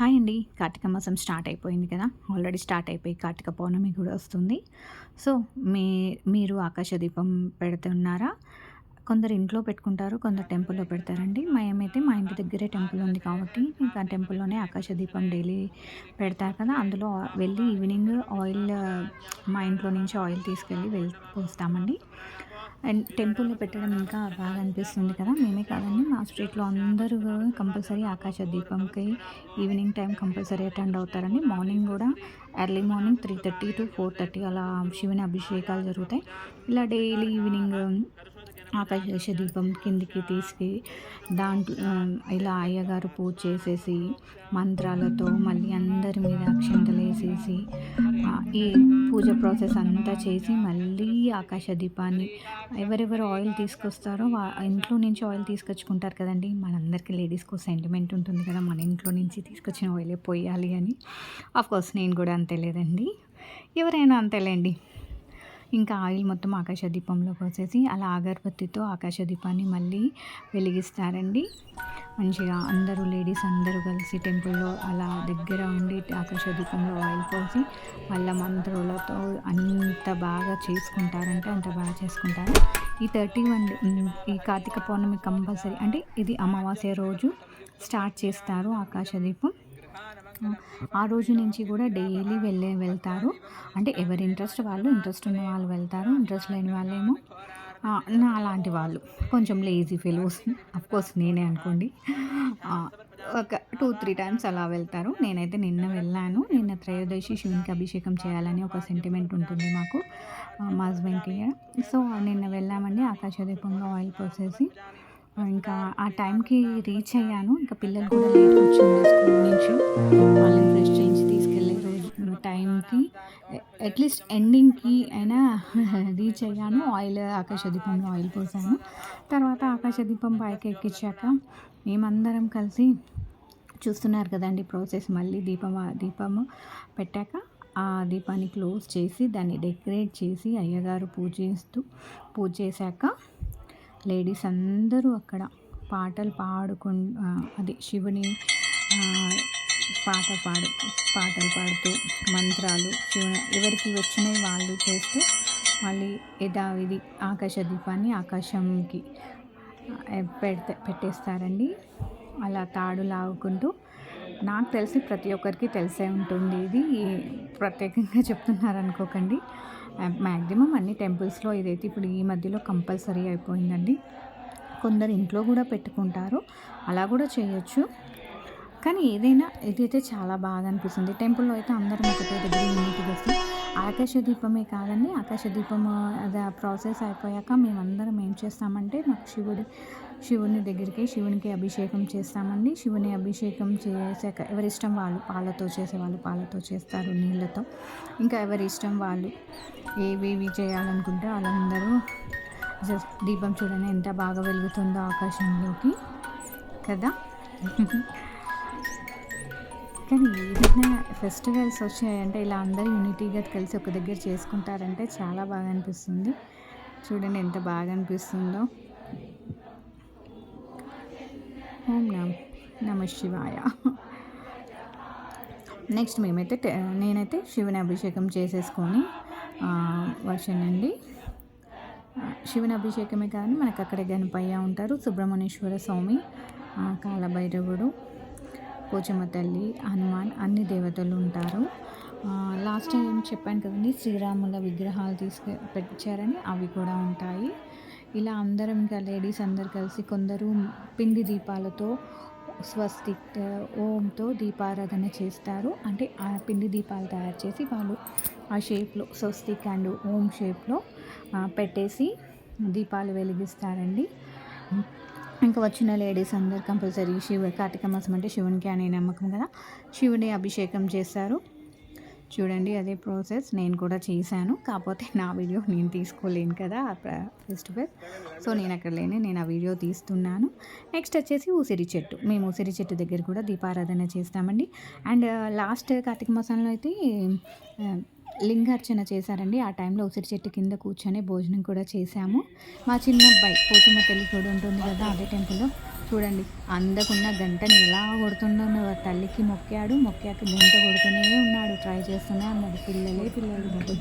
Hi అండి. కార్తీక మాసం start అయిపోయింది కదా. ఆల్రెడీ స్టార్ట్ అయిపోయి కార్తీక పౌర్ణమి కూడా వస్తుంది. సో మీ మీరు ఆకాశ దీపం పెడుతున్నారా? కొందరు ఇంట్లో పెట్టుకుంటారు కొందరు టెంపుల్లో పెడతారండి. మేమైతే మా ఇంటి దగ్గరే టెంపుల్ ఉంది కాబట్టి ఇంకా టెంపుల్లోనే ఆకాశ దీపం డైలీ పెడతారు కదా. అందులో వెళ్ళి ఈవినింగ్ ఆయిల్ మా ఇంట్లో నుంచి ఆయిల్ తీసుకెళ్ళి వెళ్ళి పోస్తామండి. అండ్ టెంపుల్లో పెట్టడం ఇంకా బాగా అనిపిస్తుంది కదా. మేమే కాదండి మా స్ట్రీట్లో అందరూ కంపల్సరీ ఆకాశ దీపంకి ఈవినింగ్ టైం కంపల్సరీ అటెండ్ అవుతారండి. మార్నింగ్ కూడా early morning three thirty to four thirty అలా శివుని అభిషేకాలు జరుగుతాయి. ఇలా డైలీ ఈవినింగ్ ఆకాశ దీపం కిందికి తీసుకు దాంట్లో ఇలా అయ్యగారు పూజ చేసేసి మంత్రాలతో మళ్ళీ అందరి మీద అక్షంత చేసి ఈ పూజ ప్రాసెస్ అంతా చేసి మళ్ళీ ఆకాశ దీపాన్ని ఎవరెవరు ఆయిల్ తీసుకొస్తారో ఇంట్లో నుంచి ఆయిల్ తీసుకొచ్చుకుంటారు కదండి. మనందరికీ లేడీస్కు సెంటిమెంట్ ఉంటుంది కదా మన ఇంట్లో నుంచి తీసుకొచ్చిన ఆయిలే పోయాలి అని. కోర్స్ నేను కూడా అంతే లేదండి. ఎవరైనా అంతేలేండి. ఇంకా ఆయిల్ మొత్తం ఆకాశ దీపంలో పోసేసి అలా అగరబత్తితో ఆకాశ దీపాన్ని మళ్ళీ వెలిగిస్తారండి. మంచిగా అందరూ లేడీస్ అందరూ కలిసి టెంపుల్లో అలా దగ్గర ఉండి ఆకాశ దీపంలో ఆయిల్ పోసి మళ్ళీ మంత్రులతో అంత బాగా చేసుకుంటారంటే అంత బాగా చేసుకుంటారు. ఈ థర్టీ వన్ ఈ కార్తీక పౌర్ణమి కంపల్సరీ అంటే ఇది అమావాస్య రోజు స్టార్ట్ చేస్తారు ఆకాశ దీపం. ఆ రోజు నుంచి కూడా డైలీ వెళ్ళే వెళ్తారు. అంటే ఎవరి ఇంట్రెస్ట్ వాళ్ళు ఇంట్రెస్ట్ ఉన్న వాళ్ళు వెళ్తారు ఇంట్రెస్ట్ లేని వాళ్ళేమో నా అలాంటి వాళ్ళు. కొంచెం లేజీ ఫెలోస్ కోర్స్ నేనే అనుకోండి. ఒక టూ త్రీ టైమ్స్ అలా వెళ్తారు. నేనైతే నిన్న వెళ్ళాను. నిన్న త్రయోదశి శివునికి అభిషేకం చేయాలని ఒక సెంటిమెంట్ ఉంటుంది మాకు మా హస్బెండ్కి సో నిన్న వెళ్ళామండి ఆకాశదీపంలో ఆయిల్ పోసేసి. ఇంకా ఆ టైంకి రీచ్ అయ్యాను. ఇంకా పిల్లలు కూడా లేట్ వచ్చింది స్కూల్ నుంచి. వాళ్ళని ఫ్రెష్ చేయించి తీసుకెళ్ళే రోజు టైంకి అట్లీస్ట్ ఎండింగ్కి అయినా రీచ్ అయ్యాను. ఆయిల్ ఆకాశదీపంలో ఆయిల్ పోసాను. తర్వాత ఆకాశదీపం పైకి ఎక్కించాక మేమందరం కలిసి చూస్తున్నారు కదండి ప్రాసెస్. మళ్ళీ దీపం దీపము పెట్టాక ఆ దీపాన్ని క్లోజ్ చేసి దాన్ని డెకరేట్ చేసి అయ్యగారు పూజిస్తూ పూజ చేశాక లేడీస్ అందరూ అక్కడ పాటలు పాడుకు అది శివుని పాట పాడు పాటలు పాడుతూ మంత్రాలు శివుని ఎవరికి వచ్చినాయి వాళ్ళు చేస్తూ మళ్ళీ యథావిధి ఆకాశ దీపాన్ని ఆకాశంకి పెడితే పెట్టేస్తారండి. అలా తాడు లాగుకుంటూ నాకు తెలిసి ప్రతి ఒక్కరికి తెలిసే ఉంటుంది. ఇది ప్రత్యేకంగా చెప్తున్నారు అనుకోకండి మ్యాక్సిమం అన్ని టెంపుల్స్లో ఇదైతే ఇప్పుడు ఈ మధ్యలో కంపల్సరీ అయిపోయిందండి. కొందరు ఇంట్లో కూడా పెట్టుకుంటారు. అలా కూడా చేయొచ్చు. కానీ ఏదైనా ఇదైతే చాలా బాగా అనిపిస్తుంది. టెంపుల్లో అయితే అందరం ఒకటే దగ్గర నీట్గా వస్తే ఆకాశ దీపమే కాదండి. ఆకాశ దీపం అది ప్రాసెస్ అయిపోయాక మేమందరం ఏం చేస్తామంటే మాకు శివుడి శివుని దగ్గరికి శివునికి అభిషేకం చేస్తామండి. శివుని అభిషేకం చేసాక ఎవరిష్టం వాళ్ళు పాలతో చేసేవాళ్ళు పాలతో చేస్తారు నీళ్ళతో. ఇంకా ఎవరి ఇష్టం వాళ్ళు ఏవేవి చేయాలనుకుంటే వాళ్ళందరూ జస్ట్ దీపం చూడని ఎంత బాగా వెలుగుతుందో ఆకాశంలోకి కదా. కానీ ఏదైనా ఫెస్టివల్స్ వచ్చాయంటే ఇలా అందరూ యూనిటీగా కలిసి ఒక దగ్గర చేసుకుంటారంటే చాలా బాగా అనిపిస్తుంది. చూడండి ఎంత బాగా అనిపిస్తుందో. ఓం నమ్ నమ శివాయ. నెక్స్ట్ మేమైతే నేనైతే శివుని అభిషేకం చేసేసుకొని వచ్చానండి. శివుని అభిషేకమే కానీ మనకు అక్కడ గణపయ్య ఉంటారు సుబ్రహ్మణ్యేశ్వర స్వామి కాలభైరవుడు. పోచమ్మ తల్లి హనుమాన్ అన్ని దేవతలు ఉంటారు. లాస్ట్ టైం చెప్పాను కదండి శ్రీరాముల విగ్రహాలు తీసుకు పెట్టారని అవి కూడా ఉంటాయి. ఇలా అందరం ఇంకా లేడీస్ అందరు కలిసి కొందరు పిండి దీపాలతో స్వస్తిక్ ఓంతో దీపారాధన చేస్తారు. అంటే ఆ పిండి దీపాలు తయారు చేసి వాళ్ళు ఆ షేప్లో స్వస్తిక్ అండ్ ఓం షేప్లో పెట్టేసి దీపాలు వెలిగిస్తారండి. ఇంకా వచ్చిన లేడీస్ అందరు కంపల్సరీ శివ కార్తీక మాసం అంటే శివునికి అనే నమ్మకం కదా. శివుని అభిషేకం చేస్తారు చూడండి అదే ప్రాసెస్ నేను కూడా చేశాను. కాకపోతే నా వీడియో నేను తీసుకోలేను కదా ఫెస్టివల్ సో నేను అక్కడ లేని నేను ఆ వీడియో తీస్తున్నాను. నెక్స్ట్ వచ్చేసి ఉసిరి చెట్టు. మేము ఉసిరి చెట్టు దగ్గర కూడా దీపారాధన చేస్తామండి. అండ్ uh, లాస్ట్ కార్తీక మాసంలో అయితే లింగార్చన చేశారండి. ఆ టైంలో ఉసిరి చెట్టు కింద కూర్చొని భోజనం కూడా చేశాము. మా చిన్న అబ్బాయి పోతుమ్మ తల్లి చూడు ఉంటుంది కదా అదే టెంపుల్లో. చూడండి అందకున్న గంటని ఎలా కొడుతుండో తల్లికి మొక్కాడు. మొక్కాక గంట కొడుతూనే ఉన్నాడు. ట్రై చేస్తూనే అన్నాడు పిల్లలే పిల్లలు.